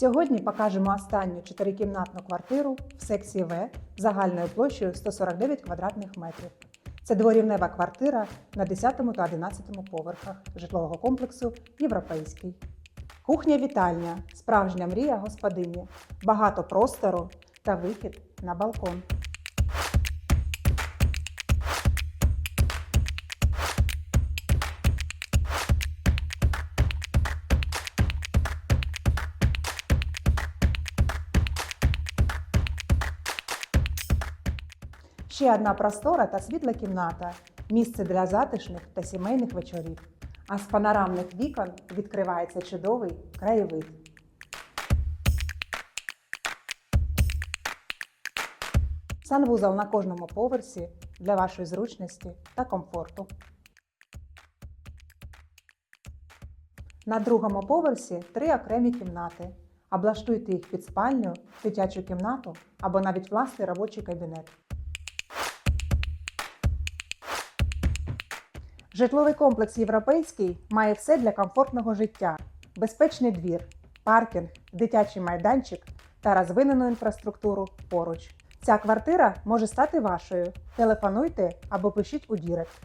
Сьогодні покажемо останню чотирикімнатну квартиру в секції В загальною площею 149 квадратних метрів. Це дворівнева квартира на 10 та 11 поверхах житлового комплексу Європейський. Кухня-вітальня, справжня мрія господині, багато простору та вихід на балкон. Ще одна простора та світла кімната місце для затишних та сімейних вечорів. А з панорамних вікон відкривається чудовий краєвид. Санвузол на кожному поверсі для вашої зручності та комфорту. На другому поверсі три окремі кімнати. Облаштуйте їх під спальню, дитячу кімнату або навіть власний робочий кабінет. Житловий комплекс Європейський має все для комфортного життя: безпечний двір, паркінг, дитячий майданчик та розвинену інфраструктуру поруч. Ця квартира може стати вашою. Телефонуйте або пишіть у Дірект.